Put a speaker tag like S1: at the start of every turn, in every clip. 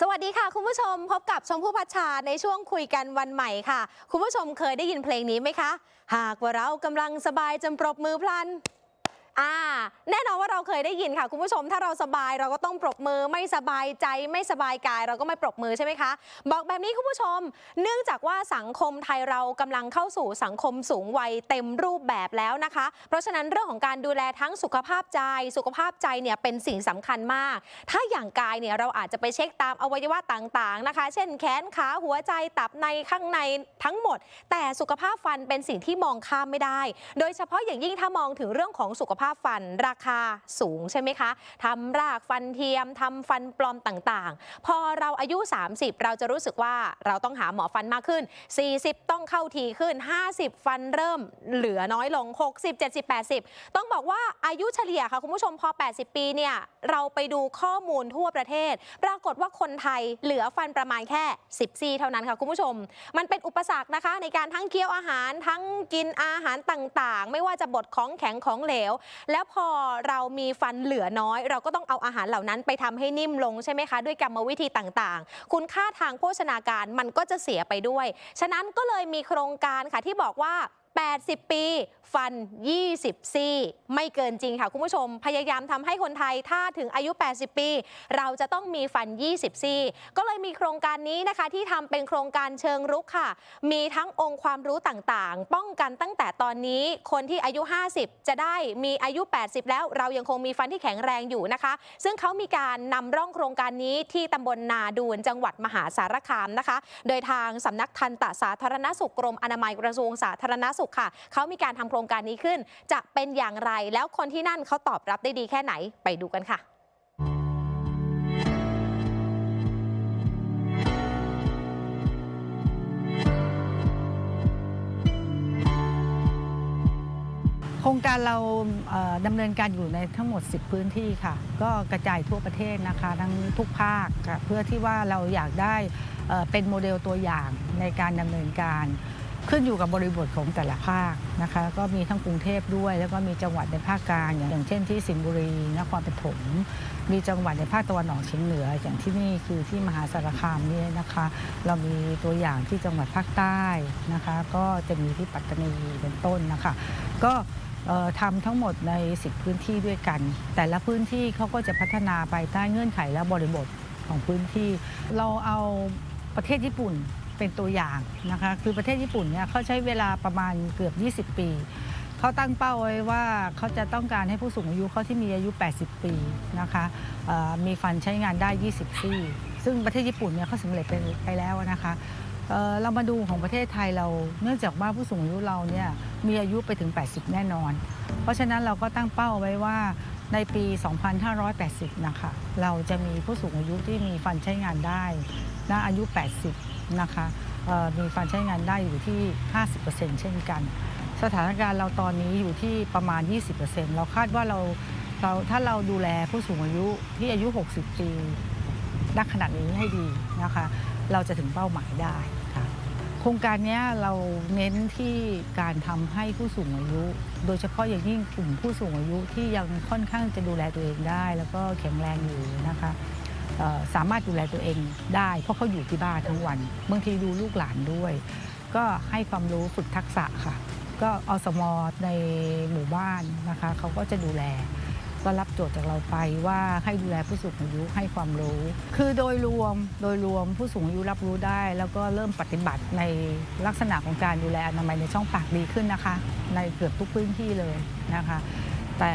S1: สวัสดีค่ะ คุณผู้ชมพบกับชมพู่พัชชาในช่วงคุยกันวันใหม่ค่ะ คุณผู้ชมเคยได้ยินเพลงนี้ไหมคะ หากว่าเรากำลังสบายจนปรบมือพลัน อ่า แน่นอนว่าเราเคยได้ยินค่ะ คุณผู้ชมถ้าเราสบายเราก็ต้องปรบมือไม่สบายใจไม่สบายกาย เราก็ไม่ปรบมือใช่ไหมคะ บอกแบบนี้คุณผู้ชม เนื่องจากว่าสังคมไทยเรากำลังเข้าสู่สังคมสูงวัยเต็มรูปแบบแล้วนะคะ เพราะฉะนั้นเรื่องของการดูแลทั้งสุขภาพใจ สุขภาพใจเนี่ยเป็นสิ่งสำคัญมาก ถ้าอย่างกายเนี่ยเราอาจจะไปเช็คตามอวัยวะต่างๆนะคะ เช่นแขนขาหัวใจตับในข้างในทั้งหมด แต่สุขภาพฟันเป็นสิ่งที่มองข้ามไม่ได้ โดยเฉพาะอย่างยิ่งถ้ามองถึงเรื่องของสุขภาพฟันราคาสูงใช่ไหมคะทำรากฟันเทียมทำฟันปลอมต่างๆ พอเราอายุ 30 เราจะรู้สึกว่าเราต้องหาหมอฟันมากขึ้น 40 ต้องเข้าทีขึ้น 50 ฟันเริ่มเหลือน้อยลง 60 70 80 ต้องบอกว่าอายุเฉลี่ยค่ะคุณผู้ชมพอ 80 ปีเนี่ยเราไปดูข้อมูลทั่วประเทศ ปรากฏว่าคนไทยเหลือฟันประมาณแค่ 10 ซี่เท่านั้นค่ะคุณผู้ชม มันเป็นอุปสรรคนะคะในการทั้งเคี้ยวอาหารทั้งกินอาหารต่างๆ ไม่ว่าจะบดของแข็งของเหลวแล้วพอเรามีฟันเหลือน้อย เราก็ต้องเอาอาหารเหล่านั้นไปทำให้นิ่มลงใช่ไหมคะ ด้วยกรรมวิธีต่างๆ คุณค่าทางโภชนาการมันก็จะเสียไปด้วย ฉะนั้นก็เลยมีโครงการค่ะที่บอกว่า 80 ปี ฟัน 20 ซี่ ไม่เกินจริงค่ะคุณผู้ชม พยายามทำให้คนไทยถ้าถึงอายุ 80 ปี เราจะต้องมีฟัน 20 ซี่ ก็เลยมีโครงการนี้นะคะ ที่ทำเป็นโครงการเชิงรุกค่ะ มีทั้งองค์ความรู้ต่างๆ ป้องกันตั้งแต่ตอนนี้คนที่อายุ 50 จะได้มีอายุ 80 แล้ว เรายังคงมีฟันที่แข็งแรงอยู่นะคะ ซึ่งเขามีการนำร่องโครงการนี้ที่ตำบลนาดูนจังหวัดมหาสารคามนะคะ โดยทางสำนักทันตสาธารณสุขกรมอนามัยกระทรวงสาธารณสุขค่ะ เขามีการทำโครงการนี้ขึ้น จะเป็นอย่างไร แล้วคนที่นั่นเขาตอบรับได้ดีแค่ไหนไปดูกันค่ะ
S2: โครงการเราดำเนินการอยู่ในทั้งหมด 10 พื้นที่ค่ะ ก็กระจายทั่วประเทศนะคะ ทั้งทุกภาคเพื่อที่ว่าเราอยากได้เอ่อเป็นโมเดลตัวอย่างในการดำเนินการ ขึ้นอยู่กับบริบทของแต่ละภาคนะคะก็มีทั้งกรุงเทพด้วย แล้วก็มีจังหวัดในภาคกลางอย่างเช่นที่สิงห์บุรีนครปฐมมีจังหวัดในภาคตะวันออกเฉียงเหนือ อย่างที่นี่คือที่มหาสารคามเนี่ยนะคะ เรามีตัวอย่างที่จังหวัดภาคใต้นะคะ ก็จะมีที่ปัตตานีเป็นต้นนะคะ ก็ทำทั้งหมดใน 10 พื้นที่ด้วยกัน แต่ละพื้นที่เขาก็จะพัฒนาไปใต้เงื่อนไขและบริบทของพื้นที่ เราเอาประเทศญี่ปุ่น เป็นตัวอย่างนะคะคือประเทศญี่ปุ่นเนี่ยเขาใช้เวลาประมาณเกือบ 20 ปี เขาตั้งเป้าไว้ว่าเขาจะต้องการให้ผู้สูงอายุเขาที่มีอายุ 80 ปีนะคะมีฟันใช้งานได้ 20 ซี่ ซึ่งประเทศญี่ปุ่นเนี่ยเขาสำเร็จไปไปแล้วนะคะเเรามาดูของประเทศไทยเราเนื่องจากว่าผู้สูงอายุเราเนี่ยมีอายุไปถึง 80 แน่นอน เพราะฉะนั้นเราก็ตั้งเป้าไว้ว่าในปี 2580 นะคะ เราจะมีผู้สูงอายุที่มีฟันใช้งานได้ณอายุ 80 นะคะมีฟันใช้งานได้อยู่ที่ 50%เช่นกัน สถานการณ์เราตอนนี้อยู่ที่ประมาณ 20%เราคาดว่าเราเราถ้าเราดูแลผู้สูงอายุที่อายุ 60 ปีณขณะนี้ให้ดีนะคะ เราจะถึงเป้าหมายได้ค่ะโครงการนี้เราเน้นที่การทำให้ผู้สูงอายุ โดยเฉพาะอย่างยิ่งกลุ่มผู้สูงอายุที่ยังค่อนข้างจะดูแลตัวเองได้ แล้วก็แข็งแรงอยู่นะคะ สามารถดูแลตัวเองได้ เพราะเขาอยู่ที่บ้านทั้งวัน บางทีดูลูกหลานด้วย ก็ให้ความรู้ฝึกทักษะค่ะ ก็อสมในหมู่บ้านนะคะเขาก็จะดูแลก็รับโจทย์จากเราไปว่าให้ดูแลผู้สูงอายุให้ความรู้ คือโดยรวมโดยรวมผู้สูงอายุรับรู้ได้ แล้วก็เริ่มปฏิบัติในลักษณะของการดูแลอนามัยในช่องปากดีขึ้นนะคะ ในเกือบทุกพื้นที่เลยนะคะ แต่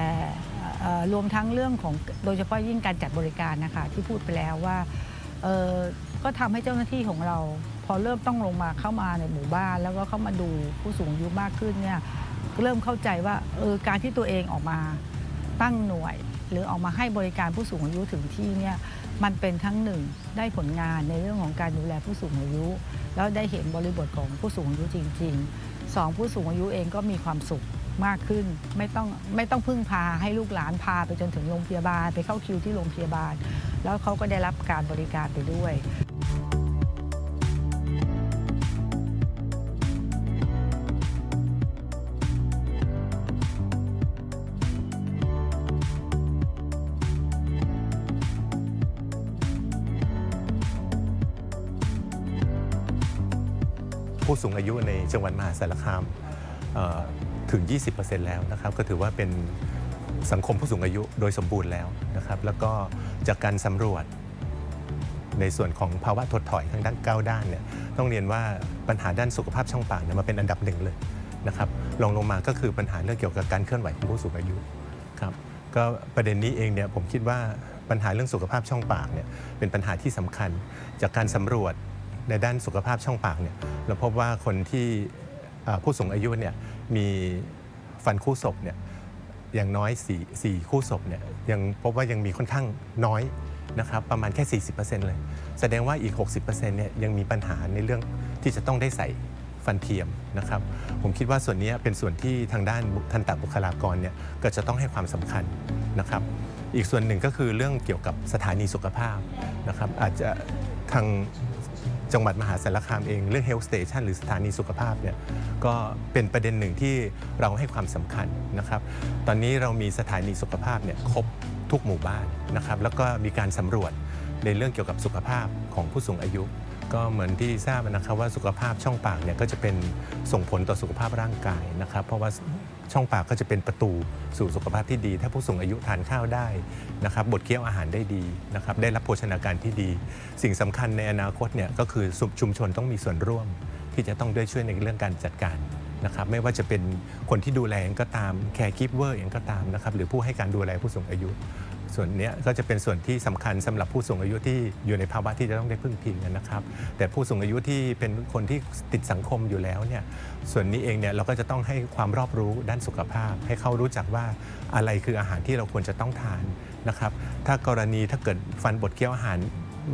S2: รวมทั้งเรื่องของโดยเฉพาะยิ่งการจัดบริการนะคะที่พูดไปแล้วว่าก็ทำให้เจ้าหน้าที่ของเรา พอเริ่มต้องลงมาเข้ามาในหมู่บ้าน แล้วก็เข้ามาดูผู้สูงอายุมากขึ้นเนี่ยเริ่มเข้าใจว่าเออการที่ตัวเองออกมาตั้งหน่วย หรือออกมาให้บริการผู้สูงอายุถึงที่เนี่ยมันเป็นทั้งหนึ่งได้ผลงานในเรื่องของการดูแลผู้สูงอายุ แล้วได้เห็นบริบทของผู้สูงอายุจริงๆสองผู้สูงอายุเองก็มีความสุข มากขึ้น ไม่ต้องไม่ต้องพึ่งพาให้ลูกหลานพาไปจนถึงโรงพยาบาล ไปเข้าคิวที่โรงพยาบาล แล้วเขาก็ได้รับการบริการไปด้วย
S3: ผู้สูงอายุในจังหวัดมหาสารคาม ถึง 20%แล้วนะครับ ก็ถือว่าเป็นสังคมผู้สูงอายุโดยสมบูรณ์แล้วนะครับ แล้วก็จากการสำรวจในส่วนของภาวะถดถอยทางด้านก้าวด้านเนี่ยต้องเรียนว่าปัญหาด้านสุขภาพช่องปากเนี่ยมาเป็นอันดับหนึ่งเลยนะครับรองลงมาก็คือปัญหาเรื่องเกี่ยวกับการเคลื่อนไหวของผู้สูงอายุครับก็ประเด็นนี้เองเนี่ยผมคิดว่าปัญหาเรื่องสุขภาพช่องปากเนี่ยเป็นปัญหาที่สำคัญ จากการสำรวจในด้านสุขภาพช่องปากเนี่ยเราพบว่าคนที่ผู้สูงอายุเนี่ย มีฟันคู่ศพเนี่ยอย่างน้อย4 4คู่ศพเนี่ยยังพบว่ายังมีค่อนข้างน้อยนะครับประมาณแค่ 40%เลย แสดงว่าอีก 60%เนี่ยยังมีปัญหาในเรื่องที่จะต้องได้ใส่ฟันเทียมนะครับผมคิดว่าส่วนนี้เป็นส่วนที่ทางด้านทันตบุคลากรเนี่ยก็จะต้องให้ความสำคัญนะครับ อีกส่วนหนึ่งก็คือเรื่องเกี่ยวกับสถานีสุขภาพนะครับอาจจะทาง จังหวัดมหาสารคามเอง เรื่อง health station หรือสถานีสุขภาพเนี่ยก็เป็นประเด็นหนึ่งที่เราให้ความสำคัญนะครับ ตอนนี้เรามีสถานีสุขภาพเนี่ยครบทุกหมู่บ้านนะครับ แล้วก็มีการสำรวจในเรื่องเกี่ยวกับสุขภาพของผู้สูงอายุ ก็เหมือนที่ทราบนะครับว่าสุขภาพช่องปากเนี่ยก็จะเป็นส่งผลต่อสุขภาพร่างกายนะครับ เพราะว่าช่องปากก็จะเป็นประตูสู่สุขภาพที่ดี ถ้าผู้สูงอายุทานข้าวได้นะครับบดเคี้ยวอาหารได้ดีนะครับได้รับโภชนาการที่ดี สิ่งสำคัญในอนาคตเนี่ยก็คือชุมชนต้องมีส่วนร่วม ที่จะต้องด้วยช่วยในเรื่องการจัดการนะครับไม่ว่าจะเป็นคนที่ดูแลเองก็ตามแคร์กิฟเวอร์เองก็ตามนะครับหรือผู้ให้การดูแลผู้สูงอายุ ส่วนนี้ก็จะเป็นส่วนที่สำคัญสำหรับผู้สูงอายุที่อยู่ในภาวะที่จะต้องได้พึ่งพิงกันนะครับ แต่ผู้สูงอายุที่เป็นคนที่ติดสังคมอยู่แล้วเนี่ยส่วนนี้เองเนี่ยเราก็จะต้องให้ความรอบรู้ด้านสุขภาพ ให้เขารู้จักว่าอะไรคืออาหารที่เราควรจะต้องทานนะครับ ถ้ากรณีถ้าเกิดฟันบดเคี้ยวอาหาร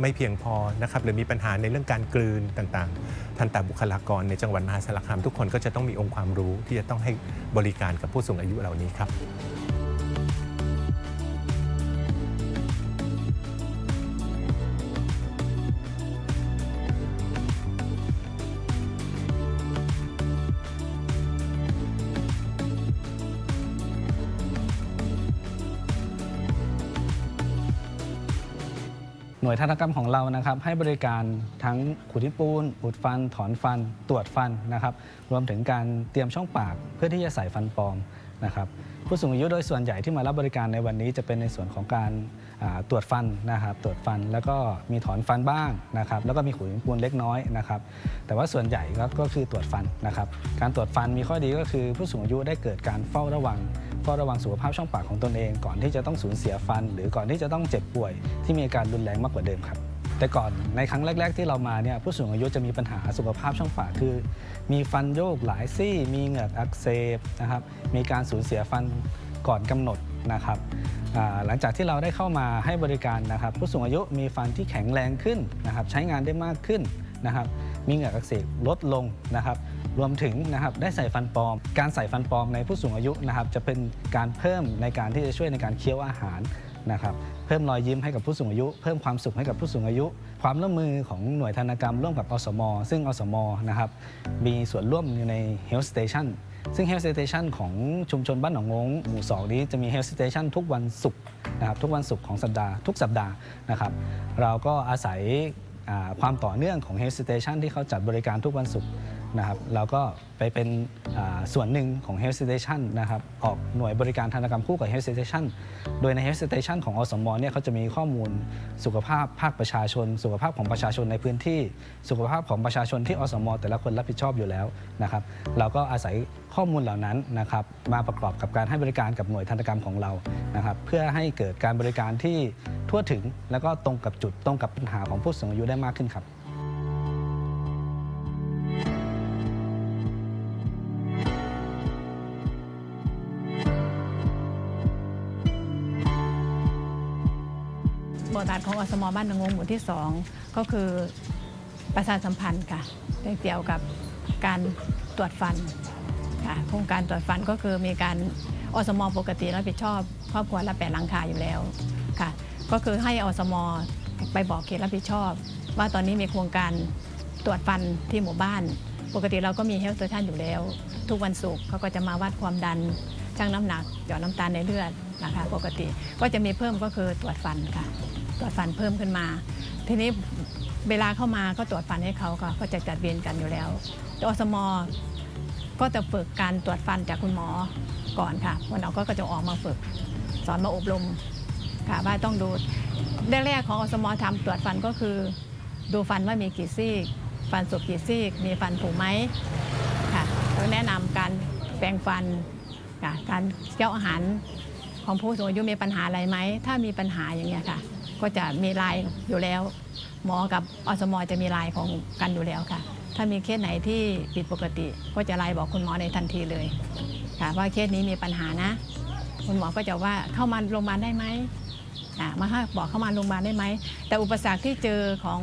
S3: ไม่เพียงพอนะครับหรือมีปัญหาในเรื่องการกลืนต่างๆ ทันตบุคลากรในจังหวัดมหาสารคามทุกคนก็จะต้องมีองค์ความรู้ที่จะต้องให้บริการกับผู้สูงอายุเหล่านี้ครับ
S4: หน่วยธนตกรรมของเรานะครับ ให้บริการทั้งขูดที่ปูนอุดฟัน ถอนฟัน ตรวจฟันนะครับ รวมถึงการเตรียมช่องปากเพื่อที่จะใส่ฟันปลอมนะครับผู้สูงอายุโดยส่วนใหญ่ที่มารับบริการในวันนี้จะเป็นในส่วนของการตรวจฟันนะครับตรวจฟันแล้วก็มีถอนฟันบ้างนะครับแล้วก็มีขูดหินปูนเล็กน้อยนะครับแต่ว่าส่วนใหญ่ก็คือตรวจฟันนะครับการตรวจฟันมีข้อดีก็คือผู้สูงอายุได้เกิดการเฝ้าระวัง เฝ้าระวังสุขภาพช่องปากของตนเอง ก่อนที่จะต้องสูญเสียฟัน หรือก่อนที่จะต้องเจ็บป่วย ที่มีอาการรุนแรงมากกว่าเดิมครับ แต่ก่อนในครั้งแรก ๆ ที่เรามาเนี่ยผู้สูงอายุจะมีปัญหาสุขภาพช่องปากคือ มีฟันโยกหลายซี่ มีเหงือกอักเสบนะครับมีการสูญเสียฟันก่อนกำหนดนะครับหลังจากที่เราได้เข้ามาให้บริการนะครับ ผู้สูงอายุมีฟันที่แข็งแรงขึ้นนะครับ ใช้งานได้มากขึ้นนะครับ มีเหงือกอักเสบลดลงนะครับ รวมถึงนะครับได้ใส่ฟันปลอม การใส่ฟันปลอมในผู้สูงอายุนะครับจะเป็นการเพิ่มในการที่จะช่วยในการเคี้ยวอาหารนะครับเพิ่มรอยยิ้มให้กับผู้สูงอายุ เพิ่มความสุขให้กับผู้สูงอายุ ความร่วมมือของหน่วยธนกรรมร่วมกับอสม ซึ่งอสมนะครับมีส่วนร่วมอยู่ใน Health Station ซึ่ง Health Station ของชุมชนบ้านหนองงงหมู่ 2 นี้จะมี Health Station ทุกวันศุกร์นะครับทุกวันศุกร์ของสัปดาห์ทุกสัปดาห์นะครับเราก็อาศัยความต่อเนื่องของ Health Station ที่เขาจัดบริการทุกวันศุกร์ นะครับเราก็ไปเป็นส่วนหนึ่งของ Health Station นะครับออกหน่วยบริการธนกรรมคู่กับ Health Station โดยใน Health Station ของอสมเนี่ยเขาจะมีข้อมูลสุขภาพภาคประชาชน สุขภาพของประชาชนในพื้นที่ สุขภาพของประชาชนที่อสม แต่ละคนรับผิดชอบอยู่แล้วนะครับเราก็อาศัยข้อมูลเหล่านั้นนะครับมาประกอบกับการให้บริการกับหน่วยธนกรรมของเรานะครับเพื่อให้เกิดการบริการที่ทั่วถึง แล้วก็ตรงกับจุดตรงกับปัญหาของผู้สูงอายุได้มากขึ้นครับ
S5: มบ้านนางงหมู่ที่ 2 ก็คือประชาสัมพันธ์ค่ะเกี่ยวกับการตรวจฟันค่ะโครงการตรวจฟันก็คือมีการอสมปกติรับผิดชอบครอบครัวละแปดหลังคาอยู่แล้วค่ะ ก็คือให้อสมไปบอกเขตรับผิดชอบ ว่าตอนนี้มีโครงการตรวจฟันที่หมู่บ้าน ปกติเราก็มีเฮลท์สเตชันอยู่แล้ว ทุกวันศุกร์เขาก็จะมาวัดความดันชั่งน้ำหนักหยอดน้ำตาลในเลือดนะคะ ปกติก็จะมีเพิ่มก็คือตรวจฟันค่ะ รวจฟันเพิ่มขึ้นมา ทีนี้เวลาเข้ามาก็ตรวจฟันให้เขาก็ก็จะจัดเวรกันอยู่แล้วแต่อสมก็จะฝึกการตรวจฟันจากคุณหมอก่อนค่ะวันเราก็จะออกมาฝึก สอนมาอบรมค่ะว่าต้องดูแรกๆของอสมทำตรวจฟันก็คือ ดูฟันว่ามีกี่ซี่ฟันสุกกี่ซี่มีฟันผุไหมค่ะแล้วแนะนำการแปรงฟันการเคี้ยวอาหารของผู้สูงอายุมีปัญหาอะไรไหม ถ้ามีปัญหาอย่างเงี้ยค่ะ ก็จะมีไลน์อยู่แล้ว หมอกับอสมอจะมีไลน์ของกันอยู่แล้วค่ะ ถ้ามีเคสไหนที่ผิดปกติ ก็จะไลน์บอกคุณหมอในทันทีเลยค่ะว่าเคสนี้มีปัญหานะ คุณหมอก็จะว่าเข้ามาโรงพยาบาลได้ไหมมาให้บอกเข้ามาโรงพยาบาลได้ไหม แต่อุปสรรคที่เจอของ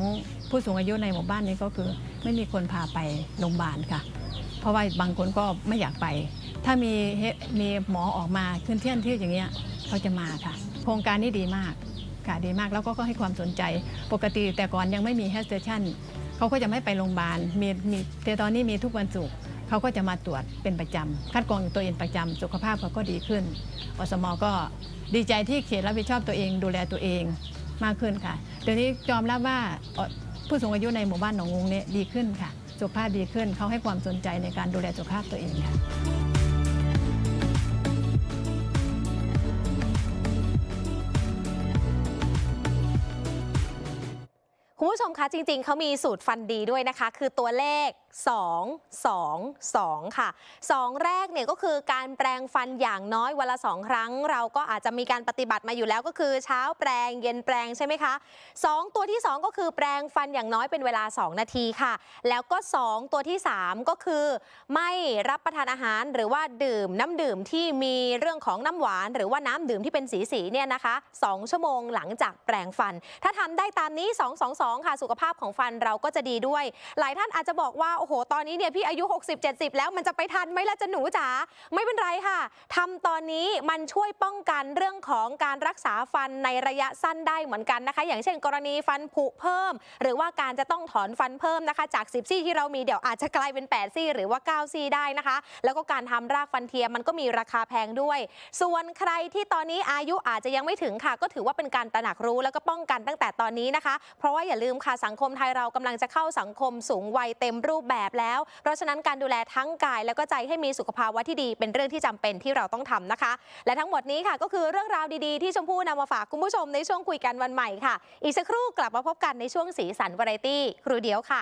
S5: ผู้สูงอายุในหมู่บ้านนี้ก็คือ ไม่มีคนพาไปโรงพยาบาลค่ะ เพราะว่าบางคนก็ไม่อยากไป ถ้ามีมีหมอออกมาขึ้นเที่ยนที่อย่างเงี้ยเขาจะมาค่ะ โครงการนี้ดีมาก ค่ะดีมากแล้วก็ให้ความสนใจ ปกติแต่ก่อนยังไม่มี health station เขาก็จะไม่ไปโรงพยาบาลมีมีแต่ตอนนี้มีทุกวันศุกร์เขาก็จะมาตรวจเป็นประจำคัดกรองตัวเองประจำสุขภาพเขาก็ดีขึ้นอสมก็ดีใจที่เขตรับผิดชอบตัวเอง ดูแลตัวเองมากขึ้นค่ะเดี๋ยวนี้ยอมรับว่าผู้สูงอายุในหมู่บ้านหนองงงเนี่ยดีขึ้นค่ะ สุขภาพดีขึ้นเขาให้ความสนใจในการดูแลสุขภาพตัวเองค่ะ
S1: ชมคะจริง ๆ เขามีสูตรฟันดีด้วยนะคะ คือตัวเลข2 2 2 ค่ะ 2 แรกเนี่ยก็คือการแปรงฟันอย่างน้อยวันละ 2 ครั้ง เราก็อาจจะมีการปฏิบัติมาอยู่แล้วก็คือเช้าแปรงเย็นแปรงใช่ไหมคะ 2 ตัวที่ 2 ก็คือแปรงฟันอย่างน้อยเป็นเวลา 2 นาทีค่ะ แล้วก็ 2 ตัวที่ 3 ก็คือ ไม่รับประทานอาหารหรือว่าดื่มน้ำดื่มที่มีเรื่องของน้ำหวาน หรือว่าน้ำดื่มที่เป็นสีสีเนี่ยนะคะ2ชั่วโมงหลังจากแปรงฟัน ถ้าทำได้ตามนี้ 2 2 2 ค่ะ สุขภาพของฟันเราก็จะดีด้วย หลายท่านอาจจะบอกว่าโอ้โห ตอนนี้เนี่ยพี่อายุ 60 70 แล้วมันจะไปทันไหมล่ะจะหนูจ๋าไม่เป็นไรค่ะทำตอนนี้มันช่วยป้องกันเรื่องของการรักษาฟันในระยะสั้นได้เหมือนกันนะคะ อย่างเช่น กรณีฟันผุเพิ่ม หรือว่าการจะต้องถอนฟันเพิ่มนะคะ จาก 10 ซี่ที่เรามีเดี๋ยวอาจจะกลายเป็น 8 ซี่ หรือว่า 9 ซี่ได้นะคะ แล้วก็การทำรากฟันเทียมมันก็มีราคาแพงด้วย ส่วนใครที่ตอนนี้อายุอาจจะยังไม่ถึงค่ะ ก็ถือว่าเป็นการตระหนักรู้แล้วก็ป้องกันตั้งแต่ตอนนี้นะคะ เพราะว่าอย่าลืมค่ะสังคมไทยเรากำลังจะเข้าสังคมสูงวัยเต็มรูปแบบแล้ว เพราะฉะนั้นการดูแลทั้งกาย แล้วก็ใจให้มีสุขภาวะที่ดี เป็นเรื่องที่จำเป็นที่เราต้องทำนะคะ และทั้งหมดนี้ค่ะก็คือเรื่องราวดีๆที่ชมพู่นำมาฝากคุณผู้ชมในช่วงคุยกันวันใหม่ค่ะ อีกสักครู่กลับมาพบกันในช่วงสีสันวาไรตี้ครูเดียวค่ะ